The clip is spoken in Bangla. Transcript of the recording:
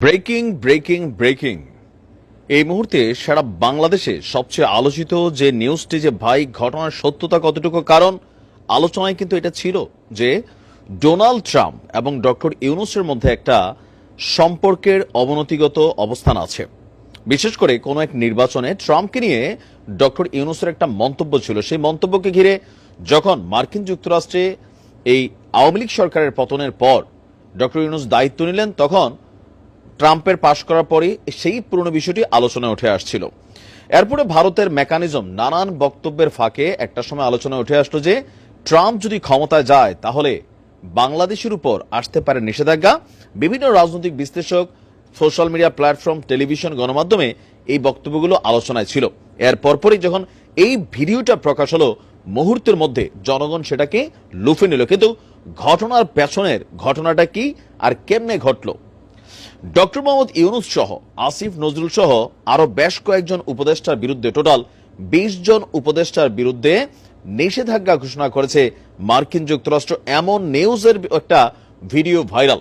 Breaking breaking breaking. এই মুহূর্তে সারা বাংলাদেশে সবচেয়ে আলোচিত যে নিউজটি যে ভাই, ঘটনার সত্যতা কতটুকু, কারণ আলোচনায় কিন্তু এটা ছিল যে ডোনাল্ড ট্রাম্প এবং ডক্টর ইউনুসের মধ্যে একটা সম্পর্কের অবনতিগত অবস্থান আছে। বিশেষ করে কোনো এক নির্বাচনে ট্রাম্পকে নিয়ে ডক্টর ইউনুসের একটা মন্তব্য ছিল। সেই মন্তব্যকে ঘিরে যখন মার্কিন যুক্তরাষ্ট্রে এই আওয়ামী লীগ সরকারের পতনের পর ডক্টর ইউনুস দায়িত্ব নিলেন, তখন ট্রাম্পের পাশ করার পরই সেই পুরনো বিষয়টি আলোচনায় উঠে আসছিল। এরপরে ভারতের মেকানিজম নানান বক্তব্যের ফাঁকে একটা সময় আলোচনায় উঠে আসলো যে, ট্রাম্প যদি ক্ষমতায় যায়, তাহলে বাংলাদেশের উপর আসতে পারে নিষেধাজ্ঞা। বিভিন্ন রাজনৈতিক বিশ্লেষক, সোশ্যাল মিডিয়া প্ল্যাটফর্ম, টেলিভিশন, গণমাধ্যমে এই বক্তব্যগুলো আলোচনায় ছিল। এর পরপরই যখন এই ভিডিওটা প্রকাশ হলো, মুহূর্তের মধ্যে জনগণ সেটাকে লুফে নিল। কিন্তু ঘটনার পেছনের ঘটনাটা কি আর কেমনে ঘটলো? ডক্টর মোহাম্মদ ইউনুস সহ আসিফ নজরুল সহ আরও বেশ কয়েকজন উপদেষ্টার বিরুদ্ধে টোটাল বিশ জন উপদেষ্টার বিরুদ্ধে নিষেধাজ্ঞা ঘোষণা করেছে মার্কিন যুক্তরাষ্ট্র। এমন নিউজের একটা ভিডিও ভাইরাল।